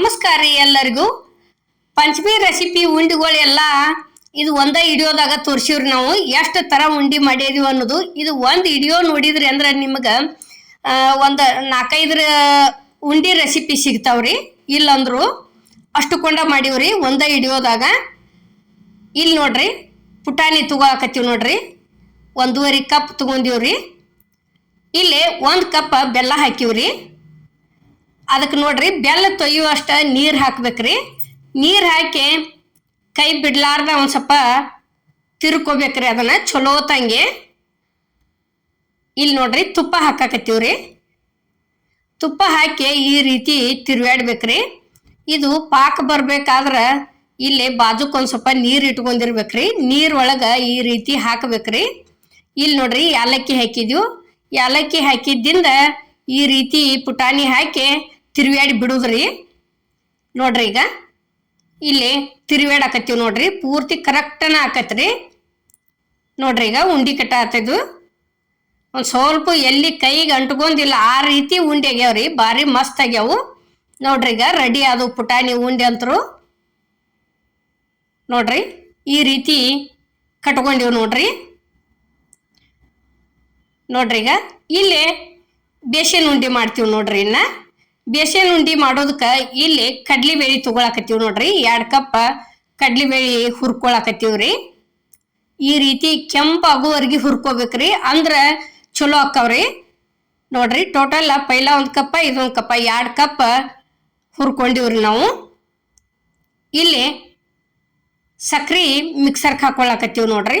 ನಮಸ್ಕಾರ ರೀ ಎಲ್ಲರಿಗೂ. ಪಂಚಮಿ ರೆಸಿಪಿ ಉಂಡಿಗಳೆಲ್ಲ ಇದು ಒಂದ ವಿಡಿಯೋದಾಗ ತೋರಿಸಿವ್ರಿ ನಾವು. ಎಷ್ಟು ತರ ಉಂಡಿ ಮಾಡಿದೀವಿ ಅನ್ನೋದು. ಇದು ಒಂದು ವಿಡಿಯೋ ನೋಡಿದ್ರಿ ಅಂದ್ರೆ ನಿಮ್ಗೆ ಒಂದು ನಾಲ್ಕೈದ್ರ ಉಂಡಿ ರೆಸಿಪಿ ಸಿಗ್ತಾವ್ರಿ. ಇಲ್ಲಂದ್ರು ಅಷ್ಟು ಕೊಂಡ ಮಾಡೀವ್ರಿ ಒಂದ ವಿಡಿಯೋದಾಗ ಇಲ್ಲಿ ನೋಡ್ರಿ, ಪುಟಾಣಿ ತಗೋಕತ್ತೀವಿ ನೋಡ್ರಿ. ಒಂದೂವರೆ ಕಪ್ ತಗೊಂಡಿವ್ರಿ. ಇಲ್ಲಿ ಒಂದು ಕಪ್ ಬೆಲ್ಲ ಹಾಕಿವ್ರಿ. ಅದಕ್ಕೆ ನೋಡ್ರಿ, ಬೆಲ್ಲ ತೊಯ್ಯುವಷ್ಟು ನೀರು ಹಾಕ್ಬೇಕ್ರಿ. ನೀರು ಹಾಕಿ ಕೈ ಬಿಡ್ಲಾರ್ದ ಒಂದು ಸ್ವಲ್ಪ ತಿರ್ಕೋಬೇಕ್ರಿ ಅದನ್ನ, ಚಲೋ ತಂಗೆ. ಇಲ್ಲಿ ನೋಡ್ರಿ, ತುಪ್ಪ ಹಾಕಾಕತ್ತೀವ್ರಿ. ತುಪ್ಪ ಹಾಕಿ ಈ ರೀತಿ ತಿರ್ವ್ಯಾಡ್ಬೇಕ್ರಿ. ಇದು ಪಾಕ ಬರಬೇಕಾದ್ರೆ ಇಲ್ಲಿ ಬಾಜುಕ್ ಒಂದು ಸ್ವಲ್ಪ ನೀರು ಇಟ್ಕೊಂಡಿರ್ಬೇಕ್ರಿ. ನೀರ್ ಒಳಗ ಈ ರೀತಿ ಹಾಕ್ಬೇಕ್ರಿ. ಇಲ್ಲಿ ನೋಡ್ರಿ ಏಲಕ್ಕಿ ಹಾಕಿದ್ವು. ಏಲಕ್ಕಿ ಹಾಕಿದ್ದಿಂದ ಈ ರೀತಿ ಪುಟಾಣಿ ಹಾಕಿ ತಿರುವ್ಯಾಡಿ ಬಿಡುದ್ರಿ? ನೋಡ್ರಿ ಈಗ. ಇಲ್ಲಿ ತಿರುವ್ಯಾಡಕತ್ತೀವಿ ನೋಡ್ರಿ. ಪೂರ್ತಿ ಕರೆಕ್ಟನ ಹಾಕತ್ರಿ ನೋಡ್ರಿ ಈಗ ಉಂಡಿ ಕಟ್ಟ ಆತದು. ಒಂದು ಸ್ವಲ್ಪ ಎಲ್ಲಿ ಕೈಗೆ ಅಂಟ್ಕೊಂಡಿಲ್ಲ ಆ ರೀತಿ ಉಂಡಿ ಆಗ್ಯಾವ್ರಿ. ಭಾರಿ ಮಸ್ತ್ ಆಗ್ಯಾವು. ನೋಡ್ರಿ ಈಗ ರೆಡಿ ಆದವು ಪುಟಾಣಿ ಉಂಡಿ ಅಂತರು. ನೋಡ್ರಿ ಈ ರೀತಿ ಕಟ್ಕೊಂಡಿವ್ ನೋಡ್ರಿ. ನೋಡ್ರಿ ಈಗ ಇಲ್ಲಿ ಬೇಸಿನ ಉಂಡಿ ಮಾಡ್ತೀವಿ ನೋಡ್ರಿ ಇನ್ನ. ಬೇಸನ್ ಉಂಡಿ ಮಾಡೋದಕ್ಕೆ ಇಲ್ಲಿ ಕಡ್ಲಿ ಬೇಳಿ ತಗೊಳಕತ್ತೀವಿ ನೋಡ್ರಿ. ಎರಡು ಕಪ್ ಕಡ್ಲಿ ಬೇಳಿ ಹುರ್ಕೊಳಕತ್ತೀವ್ರಿ. ಈ ರೀತಿ ಕೆಂಪಾಗುವವರೆಗೆ ಹುರ್ಕೋಬೇಕ್ರಿ. ಅಂದ್ರ ಚಲೋ ಅಕ್ಕವ್ರಿ ನೋಡ್ರಿ, ಟೋಟಲ್ ಪೈಲ ಒಂದು ಕಪ್ಪ, ಇದೊಂದು ಕಪ್ಪ, ಎರಡು ಕಪ್ ಹುರ್ಕೊಂಡಿವ್ರಿ ನಾವು. ಇಲ್ಲಿ ಸಕ್ರಿ ಮಿಕ್ಸರ್ಗೆ ಹಾಕೊಳಕತ್ತೀವಿ ನೋಡ್ರಿ.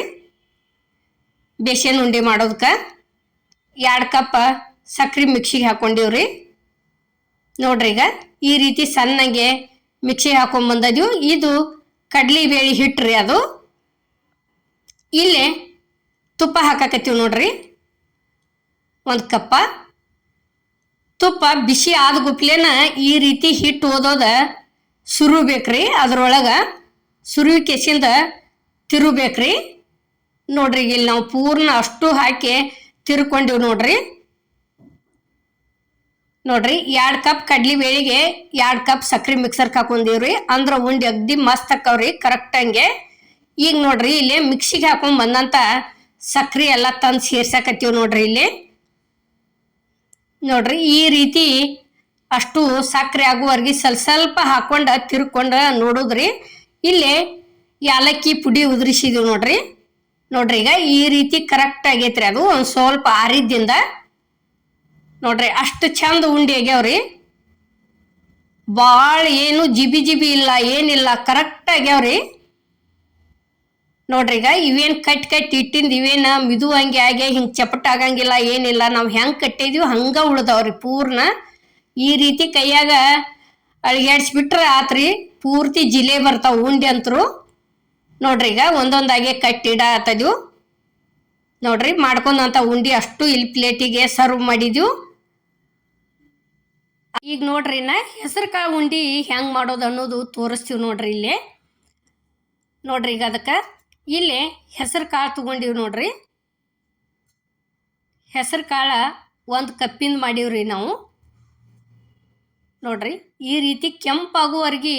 ಬೇಸನ್ ಉಂಡಿ ಮಾಡೋದಕ್ಕೆ. ಎರಡು ಕಪ್ ಸಕ್ರೆ ಮಿಕ್ಸಿಗೆ ಹಾಕೊಂಡಿವ್ರಿ. ನೋಡ್ರಿ ಈಗ ಈ ರೀತಿ ಸಣ್ಣಗೆ ಮಿಕ್ಸಿ ಹಾಕೊಂಡ್ ಇದು ಕಡ್ಲಿ ಬೇಳಿ ಹಿಟ್ರಿ ಅದು. ಇಲ್ಲಿ ತುಪ್ಪ ಹಾಕಾಕತ್ತೀವಿ ನೋಡ್ರಿ. ಒಂದು ಕಪ್ಪ. ತುಪ್ಪ ಬಿಸಿ ಆದ ಗುಪ್ಲೇನ ಈ ರೀತಿ ಹಿಟ್ಟು ಓದೋದ ಸುರುಬೇಕ್ರಿ ಅದ್ರೊಳಗೆ ಸುರು ಕೆಸಿಂದ ತಿರುಬೇಕ್ರಿ. ನೋಡ್ರಿ ಇಲ್ಲಿ ನಾವು ಪೂರ್ಣ ಅಷ್ಟು ಹಾಕಿ ತಿರ್ಕೊಂಡಿವಿ ನೋಡ್ರಿ. ನೋಡ್ರಿ, ಎರಡ್ ಕಪ್ ಕಡ್ಲಿ ಬೇಳಿಗೆ ಎರಡ್ ಕಪ್ ಸಕ್ರಿ ಮಿಕ್ಸರ್ಗೆ ಹಾಕೊಂಡಿವ್ರಿ. ಅಂದ್ರ ಉಂಡಿ ಅಗ್ದಿ ಮಸ್ತ್ ಹಾಕವ್ರಿ ಕರೆಕ್ಟ್ ಹಂಗೆ. ಈಗ ನೋಡ್ರಿ, ಇಲ್ಲಿ ಮಿಕ್ಸಿಗೆ ಹಾಕೊಂಡ್ ಬಂದಂತ ಸಕ್ರಿ ಎಲ್ಲ ತಂದು ಸೇರ್ಸಾಕತ್ತೀವಿ ನೋಡ್ರಿ ಇಲ್ಲಿ. ನೋಡ್ರಿ, ಈ ರೀತಿ ಅಷ್ಟು ಸಕ್ಕರೆ ಆಗುವವರೆಗೆ ಸ್ವಲ್ಪ ಸ್ವಲ್ಪ ಹಾಕೊಂಡ ತಿರ್ಕೊಂಡ ನೋಡುದ್ರಿ. ಇಲ್ಲಿ ಯಾಲಕ್ಕಿ ಪುಡಿ ಉದುರಿಸಿದೀವಿ ನೋಡ್ರಿ. ನೋಡ್ರಿ, ಈಗ ಈ ರೀತಿ ಕರೆಕ್ಟ್ ಆಗೈತ್ರಿ ಅದು ಒಂದು ಸ್ವಲ್ಪ ಆರಿದ್ದಿಂದ ನೋಡ್ರಿ, ಅಷ್ಟು ಚಂದ ಉಂಡಿ ಆಗ್ಯಾವ್ರಿ. ಭಾಳ ಏನು ಜಿಬಿ ಜಿಬಿ ಇಲ್ಲ, ಏನಿಲ್ಲ ಕರೆಕ್ಟ್ ಆಗ್ಯಾವ್ರಿ. ನೋಡ್ರಿ, ಈಗ ಇವೇನು ಕಟ್ ಕಟ್ ಇಟ್ಟಿಂದ ಇವೇನ ಮಿದು ಹಂಗೆ ಆಗಿ ಹಿಂಗೆ ಚಪಟ್ ಆಗಂಗಿಲ್ಲ, ಏನಿಲ್ಲ, ನಾವು ಹೆಂಗೆ ಕಟ್ಟಿದೀವಿ ಹಂಗೆ ಉಳ್ದವ್ರಿ ಪೂರ್ಣ. ಈ ರೀತಿ ಕೈಯಾಗ ಅಳಿಗಾಡ್ಸ್ಬಿಟ್ರೆ ಆತ್ರಿ, ಪೂರ್ತಿ ಜಿಲೆ ಬರ್ತಾವ ಉಂಡಿ ಅಂತರು ನೋಡ್ರಿ, ಈಗ ಒಂದೊಂದಾಗೆ ಕಟ್ಟಿಡ ಆತದು ನೋಡ್ರಿ, ಮಾಡ್ಕೊಂಡಂತ ಉಂಡಿ ಅಷ್ಟು ಇಲ್ಲಿ ಪ್ಲೇಟಿಗೆ ಸರ್ವ್ ಮಾಡಿದ್ವು ಈಗ ನೋಡ್ರಿ ನಾ ಹೆಸರು ಕಾಳು ಉಂಡಿ ಹೆಂಗ್ ಮಾಡೋದು ಅನ್ನೋದು ತೋರಿಸ್ತೀವಿ ನೋಡ್ರಿ ಇಲ್ಲಿ. ನೋಡ್ರಿ ಈಗ ಅದಕ್ಕೆ. ಇಲ್ಲಿ ಹೆಸರು ಕಾಳು ತಗೊಂಡಿವಿ ನೋಡ್ರಿ. ಹೆಸರು ಕಾಳ ಒಂದು ಕಪ್ಪಿಂದ ಮಾಡೀವ್ರಿ ನಾವು. ನೋಡ್ರಿ ಈ ರೀತಿ ಕೆಂಪಾಗುವವರೆಗೆ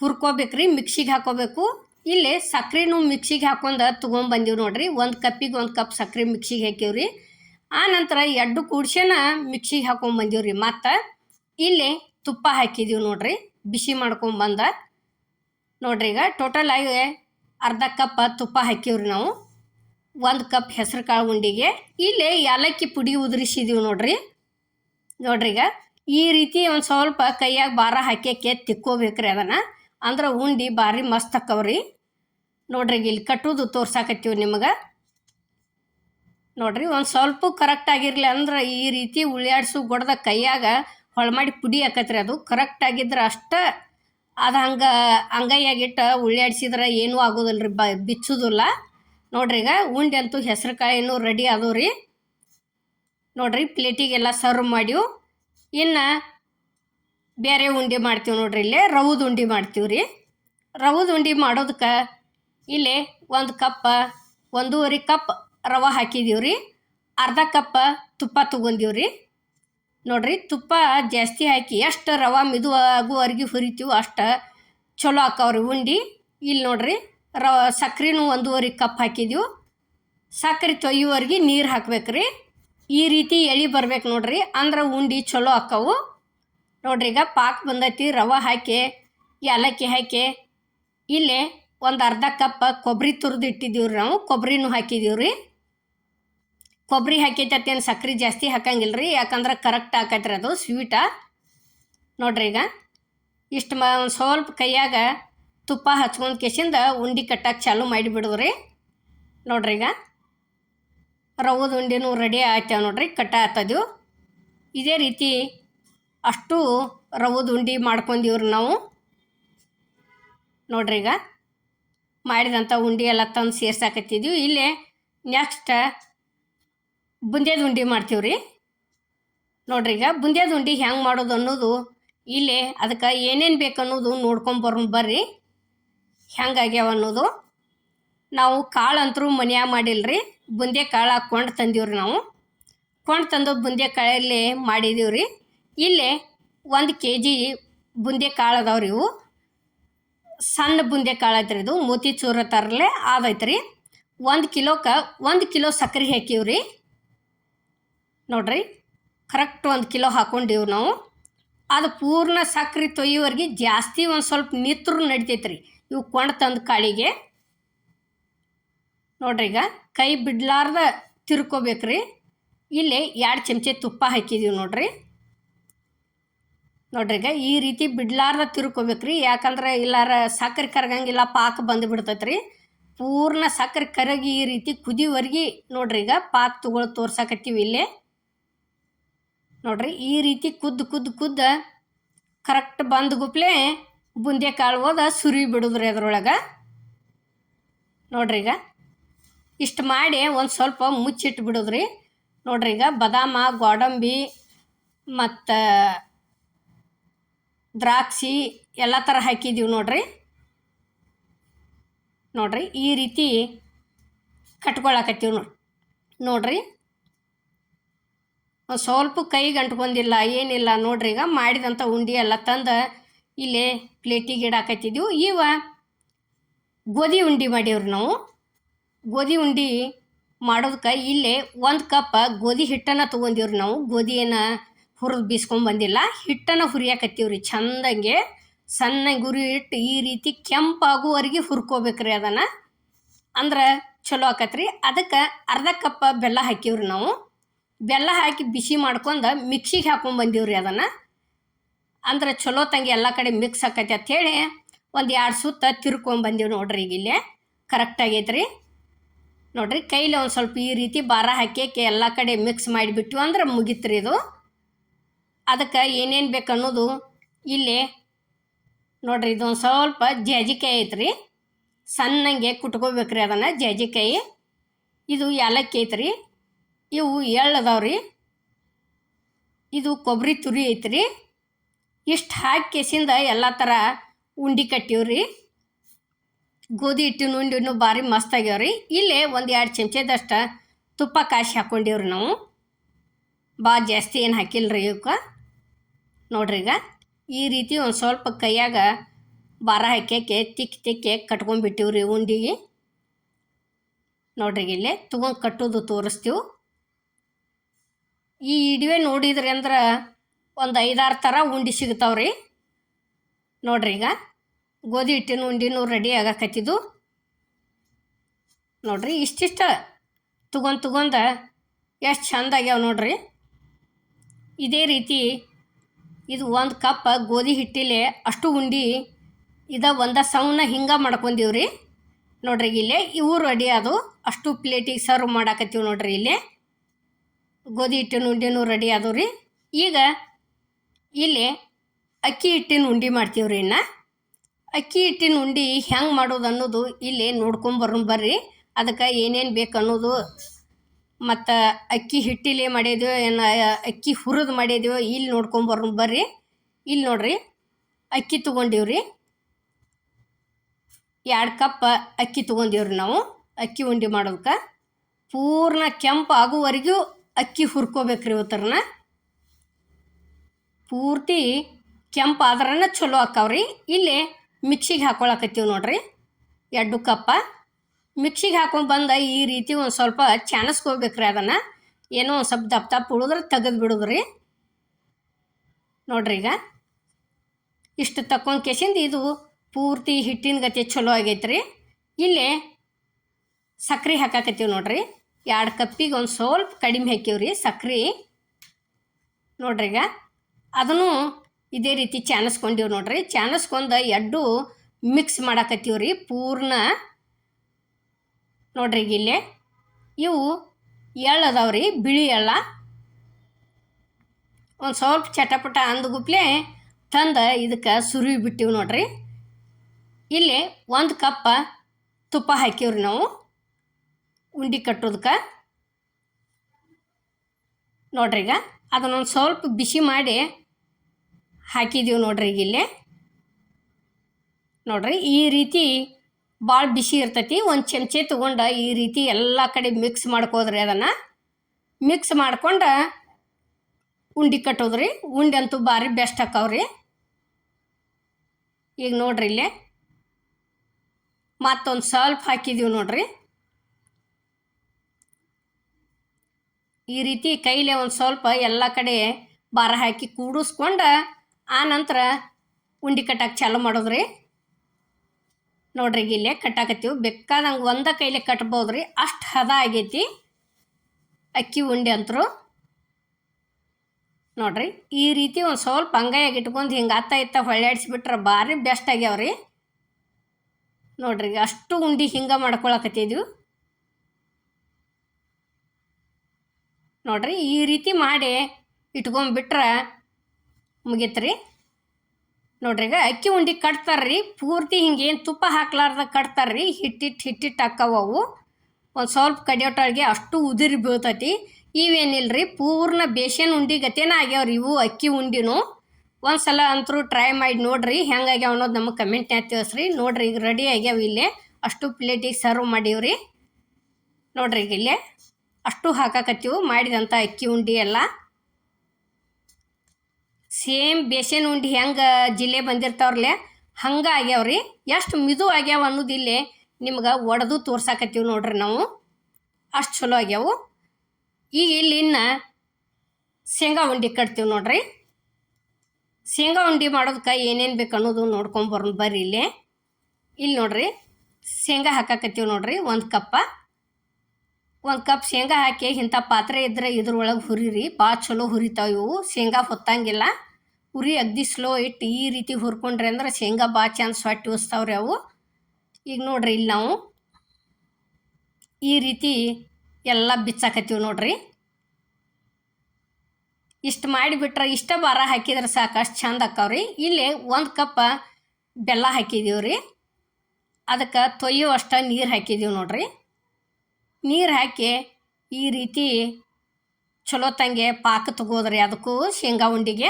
ಹುರ್ಕೋಬೇಕ್ರಿ ಮಿಕ್ಸಿಗೆ ಹಾಕೋಬೇಕು. ಇಲ್ಲಿ ಸಕ್ಕರೆನೂ ಮಿಕ್ಸಿಗೆ ಹಾಕೊಂಡು ತೊಗೊಂಬಂದೀವಿ ನೋಡ್ರಿ. ಒಂದು ಕಪ್ಪಿಗೆ ಒಂದು ಕಪ್ ಸಕ್ರೆ ಮಿಕ್ಸಿಗೆ ಹಾಕೀವ್ರಿ ಆ ನಂತರ ಎಡ್ಡು ಕೂಡ್ಸೇನ ಮಿಕ್ಸಿಗೆ ಹಾಕೊಂಬಂದೀವ್ರಿ ಮತ್ತು ಇಲ್ಲಿ ತುಪ್ಪ ಹಾಕಿದೀವಿ ನೋಡ್ರಿ. ಬಿಸಿ ಮಾಡ್ಕೊಂಬಂದ ನೋಡ್ರಿ ಈಗ ಟೋಟಲ್ ಆಗಿ ಅರ್ಧ ಕಪ್ ತುಪ್ಪ ಹಾಕಿವ್ರಿ ನಾವು. ಒಂದು ಕಪ್ ಹೆಸರು ಕಾಳು ಉಂಡಿಗೆ. ಇಲ್ಲಿ ಏಲಕ್ಕಿ ಪುಡಿ ಉದುರಿಸಿದೀವಿ ನೋಡ್ರಿ. ನೋಡ್ರಿ ಈಗ ಈ ರೀತಿ ಒಂದು ಸ್ವಲ್ಪ ಕೈಯಾಗ ಭಾರ ಹಾಕ್ಯಕ್ಕೆ ತಿಕ್ಕೋಬೇಕ್ರಿ ಅದನ್ನು. ಅಂದ್ರೆ ಉಂಡಿ ಭಾರಿ ಮಸ್ತ್ ಅಕ್ಕವ್ರಿ. ನೋಡ್ರಿ ಇಲ್ಲಿ ಕಟ್ಟುದು ತೋರ್ಸಾಕತ್ತೀವಿ ನಿಮಗೆ. ನೋಡ್ರಿ, ಒಂದು ಸ್ವಲ್ಪ ಕರೆಕ್ಟ್ ಆಗಿರ್ಲಿ ಅಂದ್ರೆ ಈ ರೀತಿ ಉಳಿಯಾಡ್ಸು ಗೊಡ್ದ ಕೈಯಾಗ ಹೊಳ್ಮಾಡಿ ಪುಡಿ ಹಾಕತ್ರಿ ಅದು. ಕರೆಕ್ಟ್ ಆಗಿದ್ರೆ ಅಷ್ಟ ಅದು ಹಂಗೆ ಅಂಗೈಯಾಗಿಟ್ಟು ಉಳ್ಳಾಡ್ಸಿದ್ರೆ ಏನೂ ಆಗೋದಿಲ್ಲ ರೀ ಬ ಬಿಚ್ಚೋದಿಲ್ಲ. ನೋಡ್ರಿ ಈಗ ಉಂಡೆ ಅಂತೂ ಹೆಸರು ಕಾಯಿನೂ ರೆಡಿ ಆದವು ರೀ ನೋಡ್ರಿ, ಪ್ಲೇಟಿಗೆಲ್ಲ ಸರ್ವ್ ಮಾಡಿವು ಇನ್ನು ಬೇರೆ ಉಂಡೆ ಮಾಡ್ತೀವಿ ನೋಡ್ರಿ ಇಲ್ಲೇ, ರವದ ಉಂಡೆ ಮಾಡ್ತೀವಿ ರೀ. ರವದ ಉಂಡೆ ಮಾಡೋದಕ್ಕೆ ಇಲ್ಲಿ ಒಂದು ಕಪ್ಪ, ಒಂದೂವರೆ ಕಪ್ ರವೆ ಹಾಕಿದೀವಿ ರೀ ಅರ್ಧ ಕಪ್ ತುಪ್ಪ ತೊಗೊಂದೀವಿ ರೀ ನೋಡ್ರಿ ತುಪ್ಪ ಜಾಸ್ತಿ ಹಾಕಿ ಎಷ್ಟು ರವೆ ಮಿದು ಆಗುವವರೆಗೆ ಹುರಿತೀವಿ ಅಷ್ಟು ಚಲೋ ಹಾಕವ್ರಿ ಉಂಡಿ. ಇಲ್ಲಿ ನೋಡ್ರಿ ರವ ಸಕ್ರೆನೂ ಒಂದೂವರೆ ಕಪ್ ಹಾಕಿದೀವಿ. ಸಕ್ಕರೆ ತೊಯ್ಯುವರೆಗೆ ನೀರು ಹಾಕ್ಬೇಕ್ರಿ. ಈ ರೀತಿ ಎಳಿ ಬರ್ಬೇಕು ನೋಡ್ರಿ ಅಂದ್ರೆ ಉಂಡಿ ಚಲೋ ಹಾಕವು ನೋಡ್ರಿ ಈಗ ಪಾಕ್ ಬಂದೈತಿ ರವೆ ಹಾಕಿ ಏಲಕ್ಕಿ ಹಾಕಿ. ಇಲ್ಲೇ ಒಂದು ಅರ್ಧ ಕಪ್ ಕೊಬ್ಬರಿ ತುರಿದು ರೀ ನಾವು ಕೊಬ್ಬರಿನೂ ಹಾಕಿದ್ದೀವಿ ರೀ ಕೊಬ್ಬರಿ ಹಾಕೈತತಿ ಅಂದ್ರೆ ಸಕ್ಕರೆ ಜಾಸ್ತಿ ಹಾಕಂಗಿಲ್ಲ ರೀ ಯಾಕಂದ್ರೆ ಕರೆಕ್ಟ್ ಆಕೈತ್ರಿ ಅದು ಸ್ವೀಟ ನೋಡ್ರಿ ಈಗ, ಇಷ್ಟು ಮ ಸ್ವಲ್ಪ ಕೈಯಾಗ ತುಪ್ಪ ಹಚ್ಕೊಂಡು ಕೇಸಿಂದ ಉಂಡೆ ಕಟ್ಟಕ್ಕೆ ಚಾಲು ಮಾಡಿಬಿಡುದ್ರಿ ನೋಡ್ರಿ ಈಗ, ರವದ ಉಂಡಿನೂ ರೆಡಿ ಆಯ್ತೇವೆ ನೋಡ್ರಿ, ಕಟ್ಟ ಆತದವು ಇದೇ ರೀತಿ ಅಷ್ಟು ರವದ ಉಂಡೆ ರೀ ನಾವು. ನೋಡ್ರಿ ಈಗ ಮಾಡಿದಂಥ ಉಂಡೆ ಎಲ್ಲ ತಂದು ಸೇರ್ಸಾಕತ್ತಿದ್ವಿ ಇಲ್ಲೇ ನೆಕ್ಸ್ಟ್ ಬುಂದ್ಯದ ಉಂಡೆ ಮಾಡ್ತೀವಿ ರೀ ನೋಡ್ರಿ ಈಗ ಬುಂದ್ಯದ ಉಂಡೆ ಹೆಂಗೆ ಮಾಡೋದು ಅನ್ನೋದು ಇಲ್ಲಿ ಅದಕ್ಕೆ ಏನೇನು ಬೇಕು ಅನ್ನೋದು ನೋಡ್ಕೊಂಬರೋಣ ಬರ್ರಿ. ಹೆಂಗಾಗ್ಯಾವ ಅನ್ನೋದು. ನಾವು ಕಾಳು ಅಂತರೂ ಮನ್ಯಾಗ ಮಾಡಿಲ್ರಿ. ಬುಂದೆ ಕಾಳು ಹಾಕ್ಕೊಂಡು ತಂದೀವ್ರಿ ನಾವು. ಕೊಂಡು ತಂದು ಬುಂದೆ ಕಾಳಲ್ಲಿ ಮಾಡಿದೀವಿ ರೀ ಇಲ್ಲಿ ಒಂದು ಕೆ ಜಿ ಬುಂದೆ ಕಾಳು ಅದಾವ್ರಿ ಇವು. ಸಣ್ಣ ಬುಂದೆ ಕಾಳು ಐತ್ರಿ ಇದು. ಮೋತಿ ಚೂರ ತರಲೆ ಆದೈತ್ರಿ ಒಂದು ಕಿಲೋಕ್ಕೆ ಒಂದು ಕಿಲೋ ಸಕ್ಕರೆ ಹಾಕೀವ್ರಿ. ನೋಡ್ರಿ ಕರೆಕ್ಟ್ ಒಂದು ಕಿಲೋ ಹಾಕೊಂಡಿವ್ ನಾವು. ಅದು ಪೂರ್ಣ ಸಕ್ಕರೆ ತೊಯ್ಯುವರೆಗೆ ಜಾಸ್ತಿ ಒಂದು ಸ್ವಲ್ಪ ನಿತ್ರು ರೀ ಇವು ಕೊಂಡು ತಂದು ಕಾಳಿಗೆ. ನೋಡ್ರಿ ಈಗ ಕೈ ಬಿಡ್ಲಾರ್ದ ತಿರ್ಕೋಬೇಕ್ರಿ. ಇಲ್ಲಿ ಎರಡು ಚಮಚೆ ತುಪ್ಪ ಹಾಕಿದೀವಿ ನೋಡ್ರಿ. ನೋಡ್ರಿ ಈಗ ಈ ರೀತಿ ಬಿಡ್ಲಾರ್ದ ತಿರ್ಕೋಬೇಕ್ರಿ. ಯಾಕಂದ್ರೆ ಇಲ್ಲಾರ ಸಕ್ಕರೆ ಕರಗಂಗಿಲ್ಲ, ಪಾಕ ಬಂದು ಬಿಡ್ತೈತ್ರಿ. ಪೂರ್ಣ ಸಕ್ಕರೆ ಕರಗಿ ಈ ರೀತಿ ಕುದಿವರೆಗೆ ನೋಡ್ರಿ ಈಗ ಪಾಕ್ ತಗೊಳ್ ತೋರ್ಸಾಕತ್ತೀವಿ ಇಲ್ಲೇ. ನೋಡ್ರಿ, ಈ ರೀತಿ ಕುದ್ದು ಕುದ್ದು ಕುದ್ದ ಕರೆಕ್ಟ್ ಬಂದ ಗುಪ್ಲೆ ಬುಂದೆ ಕಾಳು ಹೋದ ಸುರಿ ಬಿಡುದ್ರಿ ಅದರೊಳಗೆ. ನೋಡ್ರಿ ಈಗ, ಇಷ್ಟು ಮಾಡಿ ಒಂದು ಸ್ವಲ್ಪ ಮುಚ್ಚಿಟ್ಟು ಬಿಡೋದ್ರಿ. ನೋಡ್ರಿ ಈಗ ಬದಾಮ, ಗೋಡಂಬಿ ಮತ್ತು ದ್ರಾಕ್ಷಿ ಎಲ್ಲ ಥರ ಹಾಕಿದ್ದೀವಿ ನೋಡ್ರಿ. ನೋಡ್ರಿ, ಈ ರೀತಿ ಕಟ್ಕೊಳಕತ್ತೀವಿ ನೋಡಿ, ನೋಡ್ರಿ. ಸ್ವಲ್ಪ ಕೈಗೆ ಅಂಟ್ಕೊಂಡಿಲ್ಲ ಏನಿಲ್ಲ ನೋಡ್ರಿ ಈಗ ಮಾಡಿದಂಥ ಉಂಡೆ ಎಲ್ಲ ತಂದು ಇಲ್ಲಿ ಪ್ಲೇಟಿಗೆ ಇಡಾಕತ್ತಿದ್ದೀವಿ ಇವ ಗೋಧಿ ಉಂಡೆ ಮಾಡೀವ್ರಿ ನಾವು. ಗೋಧಿ ಉಂಡೆ ಮಾಡೋದಕ್ಕೆ ಇಲ್ಲಿ ಒಂದು ಕಪ್ ಗೋಧಿ ಹಿಟ್ಟನ್ನು ತೊಗೊಂಡಿವ್ರಿ ನಾವು. ಗೋಧಿಯನ್ನು ಹುರಿದು ಬೀಸ್ಕೊಂಡು ಬಂದಿಲ್ಲ, ಹಿಟ್ಟನ್ನು ಹುರಿಯಾಕತ್ತೀವ್ರಿ ಚಂದಂಗೆ. ಸಣ್ಣ ಗುರಿ ಇಟ್ಟು ಈ ರೀತಿ ಕೆಂಪಾಗುವವರೆಗೆ ಹುರ್ಕೋಬೇಕ್ರಿ ಅದನ್ನು. ಅಂದ್ರೆ ಚಲೋ ಆಕತ್ರಿ. ಅದಕ್ಕೆ ಅರ್ಧ ಕಪ್ ಬೆಲ್ಲ ಹಾಕಿವ್ರಿ ನಾವು. ಬೆಲ್ಲ ಹಾಕಿ ಬಿಸಿ ಮಾಡ್ಕೊಂಡು ಮಿಕ್ಸಿಗೆ ಹಾಕೊಂಡು ರೀ ಅದನ್ನು. ಅಂದ್ರೆ ಚಲೋ ತಂಗಿ ಎಲ್ಲ ಕಡೆ ಮಿಕ್ಸ್ ಆಕೈತಿ ಅಂಥೇಳಿ ಒಂದು ಎರಡು ಸುತ್ತ ತಿರ್ಕೊಂಡು ಬಂದೀವಿ ನೋಡ್ರಿ ಈಗ ಇಲ್ಲೇ. ಕರೆಕ್ಟ್ ರೀ ನೋಡ್ರಿ ಕೈಲಿ ಒಂದು ಸ್ವಲ್ಪ ಈ ರೀತಿ ಬಾರ ಹಾಕಿ ಎಲ್ಲ ಕಡೆ ಮಿಕ್ಸ್ ಮಾಡಿಬಿಟ್ಟು ಅಂದ್ರೆ ಮುಗೀತ್ರಿ ಇದು. ಅದಕ್ಕೆ ಏನೇನು ಬೇಕು ಅನ್ನೋದು ಇಲ್ಲಿ ನೋಡ್ರಿ ಇದೊಂದು ಸ್ವಲ್ಪ ಜಾಜಿಕಾಯಿ ಐತ್ರಿ. ಸಣ್ಣಂಗೆ ಕುಟ್ಕೋಬೇಕ್ರಿ ಅದನ್ನು ಜಾಜಿಕಾಯಿ ಇದು ಏಲಕ್ಕಿ ಐತ್ರಿ. ಇವು ಎಳ್ಳು ಅದಾವ್ರಿ ಇದು ಕೊಬ್ಬರಿ ತುರಿ ಐತ್ರಿ. ಇಷ್ಟು ಹಾಕಿ ಕೆಸಿಂದ ಎಲ್ಲ ಥರ ಉಂಡೆ ಕಟ್ಟಿವ್ರಿ ಗೋಧಿ ಹಿಟ್ಟಿನ ಉಂಡಿನೂ ಭಾರಿ ಮಸ್ತ್ ಆಗ್ಯಾವ್ರಿ ಇಲ್ಲೇ ಒಂದು ಎರಡು ಚಮಚದಷ್ಟು ತುಪ್ಪ ಕಾಯಿಸಿ ಹಾಕ್ಕೊಂಡಿವ್ರಿ ನಾವು. ಭಾಳ ಜಾಸ್ತಿ ಏನು ಹಾಕಿಲ್ರಿ ಇವಕ್ಕೆ ನೋಡ್ರಿ ಈಗ. ಈ ರೀತಿ ಒಂದು ಸ್ವಲ್ಪ ಕೈಯಾಗ ಬಾರ ಹಾಕ್ಯಾಕೆ ತಿಕ್ಕಿ ತಿಕ್ಕಿ ಕಟ್ಕೊಂಡ್ಬಿಟ್ಟಿವ್ರಿ ಉಂಡಿಗೆ. ನೋಡ್ರಿ ಇಲ್ಲೇ ತೊಗೊಂಡು ಕಟ್ಟೋದು ತೋರಿಸ್ತೀವಿ. ಈ ಇಡಿವೆ ನೋಡಿದ್ರಿ ಅಂದ್ರೆ ಒಂದು ಐದಾರು ಥರ ಉಂಡೆ ಸಿಗ್ತಾವ್ರಿ. ನೋಡ್ರಿ ಈಗ ಗೋಧಿ ಹಿಟ್ಟಿನ ಉಂಡಿನೂ ರೆಡಿ ಆಗಕತ್ತಿದ್ದು. ನೋಡ್ರಿ ಇಷ್ಟಿಷ್ಟ ತಗೊಂಡ್ ತಗೊಂಡ ಎಷ್ಟು ಚಂದ ಆಗ್ಯಾವ ನೋಡ್ರಿ. ಇದೇ ರೀತಿ ಇದು ಒಂದು ಕಪ್ ಗೋಧಿ ಹಿಟ್ಟಿಲೆ ಅಷ್ಟು ಉಂಡಿ ಇದ ಒಂದ ಸೌನ ಹಿಂಗೆ ಮಾಡ್ಕೊಂಡಿವ್ರಿ. ನೋಡ್ರಿ ಇಲ್ಲೇ ಇವು ರೆಡಿ ಅದು. ಅಷ್ಟು ಪ್ಲೇಟಿಗೆ ಸರ್ವ್ ಮಾಡಾಕತ್ತೀವಿ ನೋಡ್ರಿ ಇಲ್ಲೇ. ಗೋಧಿ ಹಿಟ್ಟಿನ ಉಂಡಿನೂ ರೆಡಿ ಅದು ರೀ. ಈಗ ಇಲ್ಲಿ ಅಕ್ಕಿ ಹಿಟ್ಟಿನ ಉಂಡೆ ರೀ ಇನ್ನು. ಅಕ್ಕಿ ಹಿಟ್ಟಿನ ಉಂಡೆ ಹೆಂಗೆ ಮಾಡೋದು ಅನ್ನೋದು ಇಲ್ಲಿ ನೋಡ್ಕೊಂಬರ್ ಬರ್ರಿ. ಅದಕ್ಕೆ ಏನೇನು ಬೇಕು ಅನ್ನೋದು ಮತ್ತು ಅಕ್ಕಿ ಹಿಟ್ಟಿಲೇ ಮಾಡಿದ್ವೋ ಏನು ಅಕ್ಕಿ ಹುರಿದು ಮಾಡಿದ್ವೋ ಇಲ್ಲಿ ನೋಡ್ಕೊಂಬರ್ ಬರ್ರಿ. ಇಲ್ಲಿ ನೋಡ್ರಿ, ಅಕ್ಕಿ ತೊಗೊಂಡೀವ್ರಿ ಎರಡು ಕಪ್ ಅಕ್ಕಿ ತೊಗೊಂಡೀವ್ರಿ ನಾವು, ಅಕ್ಕಿ ಉಂಡೆ ಮಾಡೋದಕ್ಕೆ ಪೂರ್ಣ ಕೆಂಪು ಆಗುವವರೆಗೂ ಅಕ್ಕಿ ಹುರ್ಕೋಬೇಕ್ರಿ ಇವತ್ತರನ. ಪೂರ್ತಿ ಕೆಂಪು ಆದ್ರನ ಚಲೋ ಆಕಾವ್ರಿ ಇಲ್ಲಿ ಮಿಕ್ಸಿಗೆ ಹಾಕೊಳಕತ್ತೀವಿ ನೋಡ್ರಿ. ಎರಡು ಕಪ್ಪ. ಮಿಕ್ಸಿಗೆ ಹಾಕೊಂಡು ಬಂದ ಈ ರೀತಿ ಒಂದು ಸ್ವಲ್ಪ ಚಾನಸ್ಕೋಬೇಕ್ರಿ ಅದನ್ನು. ಏನೋ ಒಂದು ಸ್ವಲ್ಪ ದಪ್ಪ ದಪ್ಪ ಉಳಿದ್ರೆ ತೆಗೆದು ಬಿಡುದ್ರಿ. ನೋಡ್ರಿ ಈಗ. ಇಷ್ಟು ತಕ್ಕೊಂಡು ಕೆಸಿಂದ ಇದು ಪೂರ್ತಿ ಹಿಟ್ಟಿನ ಗತಿ ಚಲೋ ಆಗೈತ್ರಿ. ಇಲ್ಲಿ ಸಕ್ರೆ ಹಾಕಾಕತ್ತೀವಿ ನೋಡ್ರಿ. ಎರಡು ಕಪ್ಪಿಗೆ ಒಂದು ಸ್ವಲ್ಪ ಕಡಿಮೆ ಹಾಕೀವ್ರಿ ಸಕ್ರೆ. ನೋಡ್ರಿ ಈಗ. ಅದನ್ನು ಇದೇ ರೀತಿ ಚಾನಸ್ಕೊಂಡಿವ್ ನೋಡ್ರಿ. ಚಾನಸ್ಕೊಂಡು ಎಡ್ಡು ಮಿಕ್ಸ್ ಮಾಡಾಕತ್ತೀವಿ ರೀ ಪೂರ್ಣ. ನೋಡ್ರಿ ಈಗ ಇಲ್ಲಿ. ಇವು ಎಳ್ಳು ಅದಾವ್ರಿ, ಬಿಳಿ ಎಳ್ಳ. ಒಂದು ಸ್ವಲ್ಪ ಚಟಪಟ ಅಂದಗುಪ್ಲೆ ತಂದು ಇದಕ್ಕೆ ಸುರಿ ಬಿಟ್ಟಿವಿ ನೋಡ್ರಿ. ಇಲ್ಲಿ ಒಂದು ಕಪ್ಪ ತುಪ್ಪ ಹಾಕಿವ್ರಿ ನಾವು. ಉಂಡೆ ಕಟ್ಟೋದಕ್ಕೆ? ನೋಡ್ರಿ ಈಗ, ಅದನ್ನೊಂದು ಸ್ವಲ್ಪ ಬಿಸಿ ಮಾಡಿ ಹಾಕಿದ್ದೀವಿ ನೋಡ್ರಿ ಈಗ ಇಲ್ಲಿ. ನೋಡ್ರಿ, ಈ ರೀತಿ ಭಾಳ ಬಿಸಿ ಇರ್ತೈತಿ, ಒಂದು ಚಮಚೆ ತೊಗೊಂಡು ಈ ರೀತಿ ಎಲ್ಲ ಕಡೆ ಮಿಕ್ಸ್ ಮಾಡ್ಕೋದ್ರಿ ಅದನ್ನು. ಮಿಕ್ಸ್ ಮಾಡ್ಕೊಂಡು ಉಂಡೆ ಕಟ್ಟೋದ್ರಿ, ಉಂಡೆ ಅಂತೂ ಭಾರಿ ಬೆಸ್ಟ್ ಹಾಕವ್ರಿ ಈಗ ನೋಡ್ರಿ ಇಲ್ಲಿ, ಮತ್ತೊಂದು ಸ್ವಲ್ಪ ಹಾಕಿದೀವಿ ನೋಡ್ರಿ. ಈ ರೀತಿ ಕೈಲೇ ಒಂದು ಸ್ವಲ್ಪ ಎಲ್ಲ ಕಡೆ ಭಾರ ಹಾಕಿ ಕೂಡಿಸ್ಕೊಂಡು, ಆ ನಂತರ ಉಂಡೆ ಕಟ್ಟಕ್ಕೆ ಚಾಲು ಮಾಡೋದ್ರಿ. ನೋಡ್ರಿ ಇಲ್ಲೇ ಕಟ್ಟಾಕತ್ತೀವಿ. ಬೇಕಾದಂಗೆ ಒಂದ ಕೈಲೇ ಕಟ್ಬೋದು ರೀ ಅಷ್ಟು ಹದ ಆಗೈತಿ ಅಕ್ಕಿ ಉಂಡೆ ಅಂತರು. ನೋಡ್ರಿ, ಈ ರೀತಿ ಒಂದು ಸ್ವಲ್ಪ ಅಂಗೈಯಾಗಿ ಇಟ್ಕೊಂಡು ಹಿಂಗೆ ಅತ್ತ ಇತ್ತ ಹೊಳ್ಯಾಡಿಸ್ಬಿಟ್ರೆ ಭಾರಿ ಬೆಸ್ಟ್ ಆಗ್ಯಾವ್ರಿ. ನೋಡ್ರಿ, ಅಷ್ಟು ಉಂಡೆ ಹಿಂಗೆ ಮಾಡ್ಕೊಳಕತ್ತಿದ್ವಿ. ನೋಡ್ರಿ ಈ ರೀತಿ ಮಾಡಿ ಇಟ್ಕೊಂಡ್ಬಿಟ್ರೆ ಮುಗೀತ್ರಿ. ನೋಡ್ರಿ ಈಗ ಅಕ್ಕಿ ಉಂಡೆ ಕಟ್ತಾರ್ರಿ, ಪೂರ್ತಿ ಹಿಂಗೇನು ತುಪ್ಪ ಹಾಕ್ಲಾರ್ದ ಕಟ್ತಾರ್ರಿ ಹಿಟ್ಟಿಟ್ಟು ಹಿಟ್ಟಿಟ್ಟು ಹಾಕವು ಒಂದು ಸ್ವಲ್ಪ ಕಡಿಯೋಟೊಳಗೆ ಅಷ್ಟು ಉದುರಿ ಬೀಳ್ತೈತಿ. ಇವೇನಿಲ್ರಿ, ಪೂರ್ಣ ಬೇಸನ್ ಉಂಡೆ ಗತೇನ ಆಗ್ಯಾವ್ರಿ ಇವು ಅಕ್ಕಿ ಉಂಡಿನೂ. ಒಂದು ಸಲ ಅಂತರೂ ಟ್ರೈ ಮಾಡಿ ನೋಡ್ರಿ ಹೆಂಗಾಗ್ಯಾವ ಅನ್ನೋದು ನಮಗೆ ಕಮೆಂಟ್ನ್ಯಾಗ ತಿಳಿಸ್ರಿ. ನೋಡ್ರಿ ಈಗ ರೆಡಿ ಆಗ್ಯಾವ ಇಲ್ಲೇ. ಅಷ್ಟು ಪ್ಲೇಟಿಗೆ ಸರ್ವ್ ಮಾಡೀವ್ರಿ. ನೋಡ್ರಿ ಈಗ ಇಲ್ಲೇ. ಅಷ್ಟು ಹಾಕಾಕತ್ತೀವಿ ಮಾಡಿದಂಥ ಅಕ್ಕಿ ಉಂಡೆ ಎಲ್ಲ. ಸೇಮ್ ಬೇಸನ್ ಉಂಡೆ ಹೆಂಗೆ ಜಿಲ್ಲೆ ಬಂದಿರ್ತಾವ್ರಲ್ಲೇ, ಹಂಗೆ ಆಗ್ಯಾವ್ರಿ. ಎಷ್ಟು ಮಿದು ಆಗ್ಯಾವ ಅನ್ನೋದು ಇಲ್ಲಿ ನಿಮ್ಗೆ ಒಡೆದು ತೋರ್ಸಾಕತ್ತೀವಿ ನೋಡ್ರಿ ನಾವು. ಅಷ್ಟು ಚಲೋ ಆಗ್ಯಾವು. ಈಗ ಇಲ್ಲಿ ಇನ್ನು ಶೇಂಗಾ ಉಂಡೆ ಕಟ್ತೀವಿ ನೋಡ್ರಿ. ಶೇಂಗಾ ಉಂಡೆ ಮಾಡೋದಕ್ಕೆ ಏನೇನು ಬೇಕು ಅನ್ನೋದು ನೋಡ್ಕೊಂಬರ್ ಬರ್ರಿ ಇಲ್ಲಿ. ಇಲ್ಲಿ ನೋಡ್ರಿ, ಶೇಂಗಾ ಹಾಕಾಕತ್ತೀವಿ ನೋಡ್ರಿ ಒಂದು ಕಪ್ಪ. ಒಂದು ಕಪ್ ಶೇಂಗಾ ಹಾಕಿ ಇಂಥ ಪಾತ್ರೆ ಇದ್ರೆ ಇದ್ರೊಳಗೆ ಹುರಿರಿ ಭಾಳ ಚಲೋ ಹುರಿತಾವೆ ಇವು. ಶೇಂಗಾ ಹೊತ್ತಂಗಿಲ್ಲ. ಉರಿ ಅಗ್ದಿ ಸ್ಲೋ ಇಟ್ಟು ಈ ರೀತಿ ಹುರ್ಕೊಂಡ್ರಿ ಅಂದ್ರೆ ಶೇಂಗಾ ಭಾಳ ಚಂದ ಸೊಟ್ಟಿ ಉಸ್ತಾವ್ರಿ ಅವು. ಈಗ ನೋಡ್ರಿ ಇಲ್ಲಿ ನಾವು ಈ ರೀತಿ ಎಲ್ಲ ಬಿಚ್ಚಾಕತ್ತೀವಿ ನೋಡ್ರಿ. ಇಷ್ಟು ಮಾಡಿಬಿಟ್ರೆ ಇಷ್ಟ ಬಾರ ಹಾಕಿದ್ರೆ ಸಾಕು ಅಷ್ಟು ಚಂದ ಆಕಾವ್ರಿ ಇಲ್ಲಿ ಒಂದು ಕಪ್ಪ ಬೆಲ್ಲ ಹಾಕಿದೀವಿ ರೀ ಅದಕ್ಕೆ ತೊಯ್ಯೋ ಅಷ್ಟು ನೀರು ಹಾಕಿದೀವಿ ನೋಡ್ರಿ. ನೀರು ಹಾಕಿ ಈ ರೀತಿ ಚಲೋ ತಂಗೆ ಪಾಕ ತಗೋದ್ರಿ. ಅದಕ್ಕೂ ಶೇಂಗಾ ಉಂಡಿಗೆ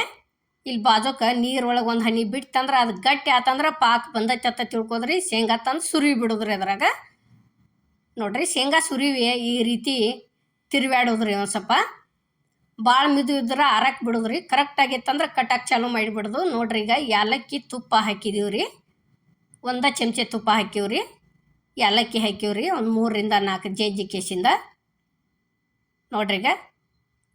ಇಲ್ಲಿ ಬಾಜುಕ ನೀರೊಳಗೆ ಒಂದು ಹನಿ ಬಿಡ್ತಂದ್ರೆ ಅದು ಗಟ್ಟಿ ಆತಂದ್ರೆ ಪಾಕ ಬಂದೈತೆ ಅಂತ ತಿಳ್ಕೊದ್ರಿ. ಶೇಂಗಾ ತಂದು ಸುರಿ ಬಿಡೋದ್ರಿ ಅದ್ರಾಗ. ನೋಡ್ರಿ ಶೇಂಗಾ ಸುರಿವಿ ಈ ರೀತಿ ತಿರುವಾಡೋದ್ರಿ ಒಂದು ಸ್ವಲ್ಪ. ಭಾಳ ಮಿದು ಇದ್ರೆ ಆರಕ್ಕೆ ಬಿಡೋದ್ರಿ. ಕರೆಕ್ಟ್ ಆಗಿತ್ತಂದ್ರೆ ಕಟ್ಟಕ್ಕೆ ಚಾಲು ಮಾಡಿಬಿಡೋದು. ನೋಡ್ರಿ ಈಗ ಯಾಲಕ್ಕಿ ತುಪ್ಪ ಹಾಕಿದೀವಿ ರೀ ಒಂದ ಚಮಚೆ ತುಪ್ಪ ಹಾಕಿವ್ರಿ. ಏಲಕ್ಕಿ ಹಾಕಿವ್ರಿ ಒಂದು ಮೂರರಿಂದ ನಾಲ್ಕು ಜಜ್ಜಿ ಕೇಸಿಂದ. ನೋಡ್ರಿ ಈಗ,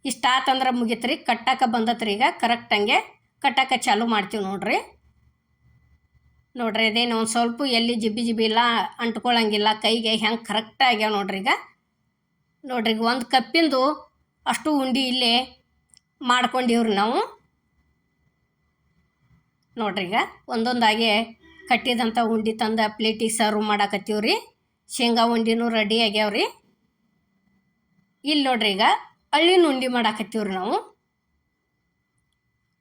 ಇಷ್ಟ ಆತಂದ್ರೆ ಮುಗೀತ್ರಿ, ಕಟ್ಟಾಕ ಬಂದತ್ರಿ ಈಗ ಕರೆಕ್ಟ್ ಹಂಗೆ ಕಟ್ಟಾಕ ಚಾಲು ಮಾಡ್ತೀವಿ ನೋಡ್ರಿ. ನೋಡ್ರಿ, ಅದೇನು ಒಂದು ಸ್ವಲ್ಪ ಎಲ್ಲಿ ಜಿಬಿ ಜಿಬಿ ಇಲ್ಲ ಅಂಟ್ಕೊಳ್ಳಂಗಿಲ್ಲ ಕೈಗೆ ಹೆಂಗೆ ಕರೆಕ್ಟ್ ಆಗ್ಯಾವ ನೋಡ್ರಿ ಈಗ. ನೋಡ್ರಿ ಈಗ ಒಂದು ಕಪ್ಪಿಂದು ಅಷ್ಟು ಉಂಡಿ ಇಲ್ಲೇ ಮಾಡ್ಕೊಂಡಿವ್ರಿ ನಾವು. ನೋಡ್ರಿ ಈಗ, ಒಂದೊಂದಾಗೆ ಕಟ್ಟಿದಂಥ ಉಂಡೆ ತಂದು ಪ್ಲೇಟಿಗೆ ಸರ್ವ್ ಮಾಡಾಕತ್ತೀವ್ರಿ. ಶೇಂಗಾ ಉಂಡಿನೂ ರೆಡಿ ಆಗ್ಯಾವ್ರಿ. ಇಲ್ಲಿ ನೋಡ್ರಿ ಈಗ ಅಳ್ಳಿನ ಉಂಡೆ ರೀ ನಾವು.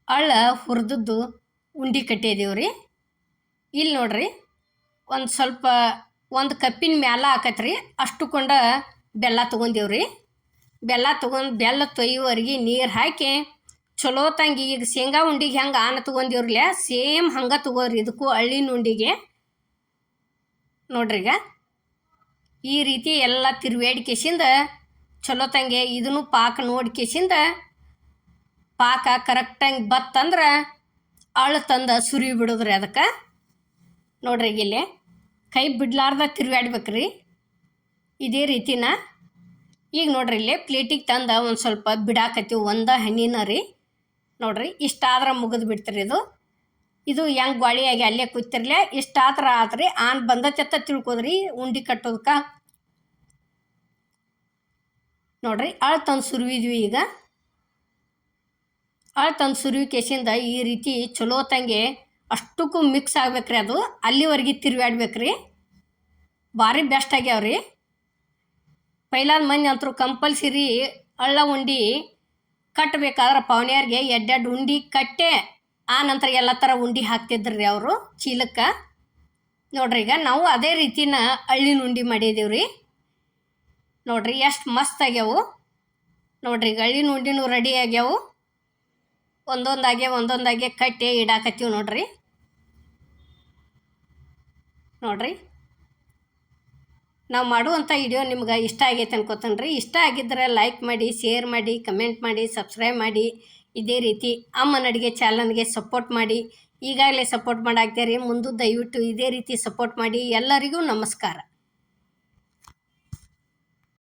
ಅಳ್ಳ ಹುರಿದದ್ದು ಉಂಡೆ ರೀ ಇಲ್ಲಿ ನೋಡ್ರಿ ಒಂದು ಸ್ವಲ್ಪ ಒಂದು ಕಪ್ಪಿನ ಮ್ಯಾಲ ಹಾಕತ್ರಿ. ಅಷ್ಟು ಕೊಂಡ ಬೆಲ್ಲ ತೊಗೊಂಡೀವ್ರಿ. ಬೆಲ್ಲ ತೊಗೊಂಡು ಬೆಲ್ಲ ತೊಯ್ಯುವರೆಗೆ ನೀರು ಹಾಕಿ ಚಲೋ ತಂಗಿ, ಈಗ ಶೇಂಗಾ ಉಂಡಿಗೆ ಹೆಂಗೆ ಆನ ತೊಗೊಂಡಿವ್ರಲ್ಲ ಸೇಮ್ ಹಂಗೆ ತಗೋರಿ ಇದಕ್ಕೂ ಹಳ್ಳಿನ ಉಂಡಿಗೆ ನೋಡ್ರಿ ಈಗ. ಈ ರೀತಿ ಎಲ್ಲ ತಿರುವೇಡಿ ಚಲೋ ತಂಗಿ, ಇದನ್ನು ಪಾಕ ನೋಡಿ ಕೇಸಿಂದ ಪಾಕ ಕರೆಕ್ಟಾಗಿ ಬತ್ತಂದ್ರೆ ಅಳು ತಂದು ಸುರಿ ಬಿಡೋದ್ರಿ ಅದಕ್ಕೆ. ನೋಡ್ರಿ ಇಲ್ಲಿ. ಕೈ ಬಿಡ್ಲಾರ್ದ ತಿರುಗಾಡ್ಬೇಕ್ರಿ ಇದೇ ರೀತಿನ. ಈಗ ನೋಡ್ರಿ ಇಲ್ಲಿ ಪ್ಲೇಟಿಗೆ ತಂದು ಒಂದು ಸ್ವಲ್ಪ ಬಿಡಾಕತ್ತೀವಿ, ಒಂದು ಹಣ್ಣಿನ ರೀ. ನೋಡ್ರಿ, ಇಷ್ಟಾದ್ರೆ ಮುಗಿದು ಬಿಡ್ತೀರಿ ಇದು. ಇದು ಹೆಂಗೆ ಆಗಿ ಅಲ್ಲೇ ಕೂತಿರ್ಲೆ ಇಷ್ಟಾತ್ರ ಆತ್ರಿ, ಆನ್ ಬಂದತ್ತ ತಿಳ್ಕೊದ್ರಿ, ಉಂಡಿ ಕಟ್ಟೋದಕ್ಕೆ ನೋಡ್ರಿ, ಅಳು ತಂದು ಸುರುವಿದ್ವಿ ಈಗ. ಅಳು ತಂದು ಸುರುವಿ ಕೇಸಿಂದ ಈ ರೀತಿ ಚಲೋ ತಂಗೆ ಅಷ್ಟಕ್ಕೂ ಮಿಕ್ಸ್ ಆಗ್ಬೇಕ್ರಿ ಅದು. ಅಲ್ಲಿವರೆಗೆ ತಿರುಗಾಡ್ಬೇಕ್ರಿ ಭಾರಿ ಬೆಸ್ಟ್ ಆಗ್ಯಾವ್ರಿ. ಪೈಲಾದ ಮಂದಿ ಅಂತರೂ ಕಂಪಲ್ಸರಿ ಅಳ್ಳ ಉಂಡಿ ಕಟ್ಟಬೇಕಾದ್ರೆ ಪವನಿಯರ್ಗೆ ಎಡ್ಡೆಡ್ ಉಂಡಿ ಕಟ್ಟೆ. ಆ ನಂತರ ಎಲ್ಲ ಥರ ಉಂಡಿ ರೀ ಅವರು ಚೀಲಕ್ಕೆ. ನೋಡ್ರಿ ಈಗ ನಾವು ಅದೇ ರೀತಿನ ಹಳ್ಳಿನ ಉಂಡಿ ಮಾಡಿದೀವಿ ರೀ ನೋಡ್ರಿ ಎಷ್ಟು ಮಸ್ತ್ ಆಗ್ಯಾವು. ನೋಡ್ರಿ ಈಗ ಹಳ್ಳಿನ ಉಂಡಿನೂ ರೆಡಿ ಆಗ್ಯಾವು. ಒಂದೊಂದಾಗೆ ಒಂದೊಂದಾಗೆ ಕಟ್ಟೆ ಇಡಾಕತ್ತೀವಿ ನೋಡ್ರಿ. ನೋಡ್ರಿ. ನಾವು ಮಾಡುವಂಥ ವಿಡಿಯೋ ನಿಮ್ಗೆ ಇಷ್ಟ ಆಗೈತೆ ಅನ್ಕೋತಾನೆ ರೀ ಇಷ್ಟ ಆಗಿದ್ದರೆ ಲೈಕ್ ಮಾಡಿ ಶೇರ್ ಮಾಡಿ ಕಮೆಂಟ್ ಮಾಡಿ ಸಬ್ಸ್ಕ್ರೈಬ್ ಮಾಡಿ. ಇದೇ ರೀತಿ ಅಮ್ಮನ ಅಡುಗೆ ಚಾನಲ್ಗೆ ಸಪೋರ್ಟ್ ಮಾಡಿ. ಈಗಾಗಲೇ ಸಪೋರ್ಟ್ ಮಾಡಾಕ್ತೀರಿ. ಮುಂದೆ ದಯವಿಟ್ಟು ಇದೇ ರೀತಿ ಸಪೋರ್ಟ್ ಮಾಡಿ. ಎಲ್ಲರಿಗೂ ನಮಸ್ಕಾರ.